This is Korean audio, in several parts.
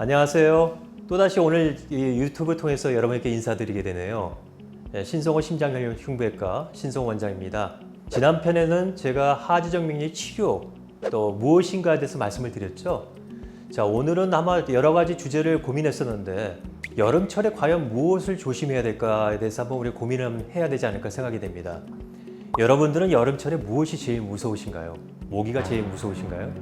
안녕하세요. 또다시 오늘 이 유튜브 통해서 여러분께 인사드리게 되네요. 네, 신성호 심장혈 흉부외과 신성호 원장입니다. 지난 편에는 제가 하지정 명리 치료 또 무엇인가에 대해서 말씀을 드렸죠. 자, 오늘은 아마 여러 가지 주제를 고민했었는데 여름철에 과연 무엇을 조심해야 될까에 대해서 한번 우리 고민을 해야 되지 않을까 생각이 됩니다. 여러분들은 여름철에 무엇이 제일 무서우신가요? 모기가 제일 무서우신가요?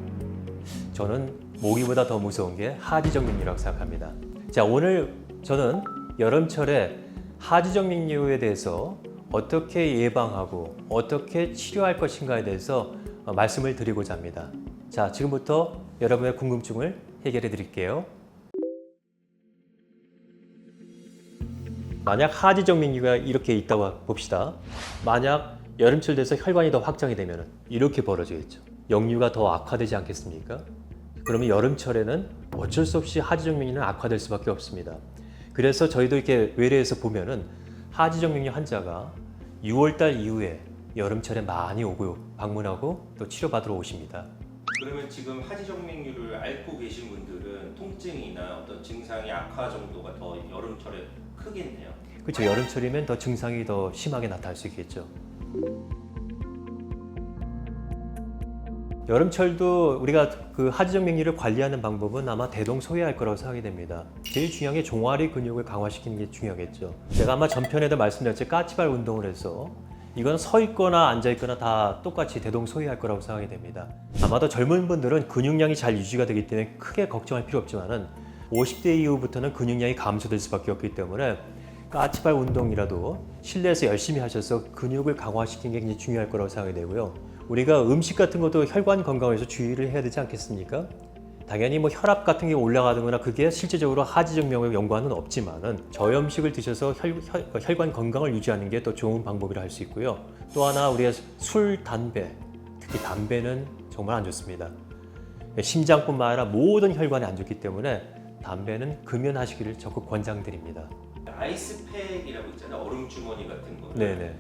저는 모기보다 더 무서운 게 하지정맥류라고 생각합니다. 자, 오늘 저는 여름철에 하지정맥류에 대해서 어떻게 예방하고 어떻게 치료할 것인가에 대해서 어, 말씀을 드리고자 합니다. 자, 지금부터 여러분의 궁금증을 해결해 드릴게요. 만약 하지정맥류가 이렇게 있다고 봅시다. 만약 여름철 돼서 혈관이 더 확장이 되면 이렇게 벌어지겠죠. 역류가 더 악화되지 않겠습니까? 그러면 여름철에는 어쩔 수 없이 하지정맥류는 악화될 수밖에 없습니다. 그래서 저희도 이렇게 외래에서 보면은 하지정맥류 환자가 6월달 이후에 여름철에 많이 오고 방문하고 또 치료받으러 오십니다. 그러면 지금 하지정맥류를 앓고 계신 분들은 통증이나 어떤 증상의 악화 정도가 더 여름철에 크겠네요. 그렇죠. 여름철이면 더 증상이 더 심하게 나타날 수 있겠죠. 여름철도 우리가 그 하지정 맥류를 관리하는 방법은 아마 대동소이할 거라고 생각이 됩니다. 제일 중요한 게 종아리 근육을 강화시키는 게 중요하겠죠. 제가 아마 전편에도 말씀드렸지 까치발 운동을 해서 이건 서 있거나 앉아 있거나 다 똑같이 대동소이할 거라고 생각이 됩니다. 아마도 젊은 분들은 근육량이 잘 유지가 되기 때문에 크게 걱정할 필요 없지만은 50대 이후부터는 근육량이 감소될 수밖에 없기 때문에 까치발 운동이라도 실내에서 열심히 하셔서 근육을 강화시키는 게 굉장히 중요할 거라고 생각이 되고요. 우리가 음식 같은 것도 혈관 건강을 위해서 주의를 해야 되지 않겠습니까? 당연히 뭐 혈압 같은 게 올라가거나 그게 실제적으로 하지정맥의 연관은 없지만은 저염식을 드셔서 혈, 혈, 관 건강을 유지하는 게 더 좋은 방법이라 할 수 있고요. 또 하나 우리가 술, 담배, 특히 담배는 정말 안 좋습니다. 심장뿐만 아니라 모든 혈관에 안 좋기 때문에 담배는 금연하시기를 적극 권장드립니다. 아이스팩이라고 있잖아요. 얼음 주머니 같은 거. 네네.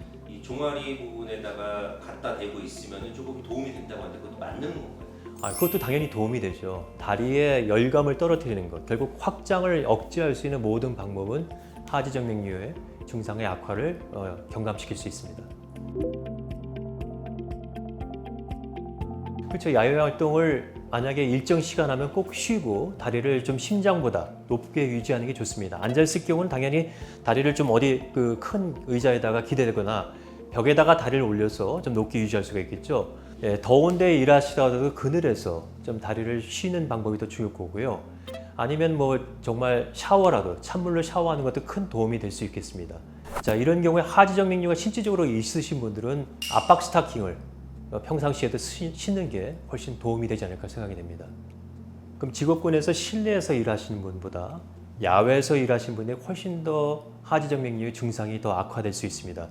이 종아리 부분에다가 갖다 대고 있으면 조금 도움이 된다고 하는데 그것도 맞는 건가요? 아, 그것도 당연히 도움이 되죠. 다리의 열감을 떨어뜨리는 것, 결국 확장을 억제할 수 있는 모든 방법은 하지정맥류의 증상의 악화를 어, 경감시킬 수 있습니다. 그렇죠. 야외 활동을 만약에 일정 시간 하면 꼭 쉬고 다리를 좀 심장보다 높게 유지하는 게 좋습니다. 앉아 있을 경우는 당연히 다리를 좀 어디 그 큰 의자에다가 기대거나 벽에다가 다리를 올려서 좀 높게 유지할 수가 있겠죠. 예, 더운 데 일하시다가도 그늘에서 좀 다리를 쉬는 방법이 더 중요할 거고요. 아니면 뭐 정말 샤워라도 찬물로 샤워하는 것도 큰 도움이 될 수 있겠습니다. 자 이런 경우에 하지정 맥류가 실질적으로 있으신 분들은 압박 스타킹을 어, 평상시에도 쓰- 신는 게 훨씬 도움이 되지 않을까 생각이 됩니다. 그럼 직업군에서 실내에서 일하시는 분보다 야외에서 일하시는 분이 훨씬 더 하지정 맥류의 증상이 더 악화될 수 있습니다.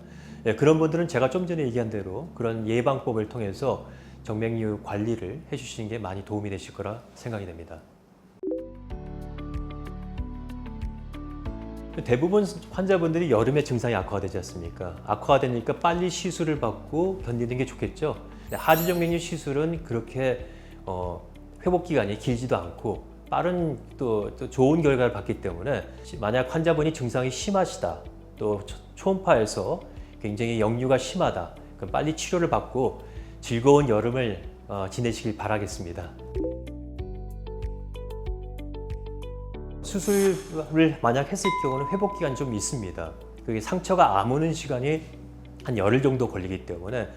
예, 그런 분들은 제가 좀 전에 얘기한 대로 그런 예방법을 통해서 정맥류 관리를 해주시는 게 많이 도움이 되실 거라 생각이 됩니다. 대부분 환자분들이 여름에 증상이 악화되지 않습니까? 악화되니까 빨리 시술을 받고 견디는 게 좋겠죠. 하지정맥류 시술은 그렇게 어, 회복 기간이 길지도 않고 빠른 또, 또 좋은 결과를 받기 때문에 만약 환자분이 증상이 심하시다, 또 초- 초음파에서 굉장히 역류가 심하다, 그럼 빨리 치료를 받고 즐거운 여름을 어, 지내시길 바라겠습니다. 수술을 만약 했을 경우는 회복 기간이 좀 있습니다. 그게 상처가 아무는 시간이 한 열흘 정도 걸리기 때문에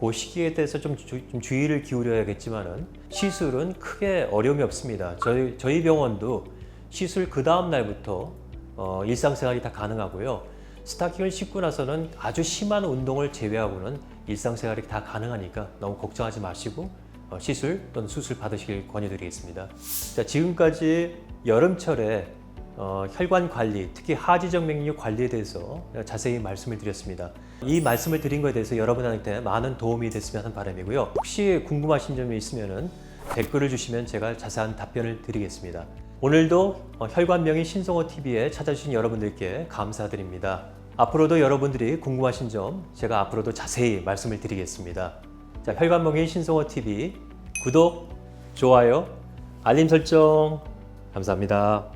그 시기에 대해서 좀, 주, 좀 주의를 기울여야겠지만은 시술은 크게 어려움이 없습니다. 저희 저희 병원도 시술 그 다음 날부터 어, 일상생활이 다 가능하고요. 스타킹을 신고 나서는 아주 심한 운동을 제외하고는 일상생활이 다 가능하니까 너무 걱정하지 마시고 어, 시술 또는 수술 받으시길 권유드리겠습니다. 자, 지금까지 여름철에 어, 혈관 관리, 특히 하지정 맥류 관리에 대해서 자세히 말씀을 드렸습니다. 이 말씀을 드린 것에 대해서 여러분한테 많은 도움이 됐으면 하는 바람이고요. 혹시 궁금하신 점이 있으면 댓글을 주시면 제가 자세한 답변을 드리겠습니다. 오늘도 어, 혈관명의 신성호 TV에 찾아주신 여러분들께 감사드립니다. 앞으로도 여러분들이 궁금하신 점 제가 앞으로도 자세히 말씀을 드리겠습니다. 자, 혈관명의 신성호 TV 구독, 좋아요, 알림 설정 감사합니다.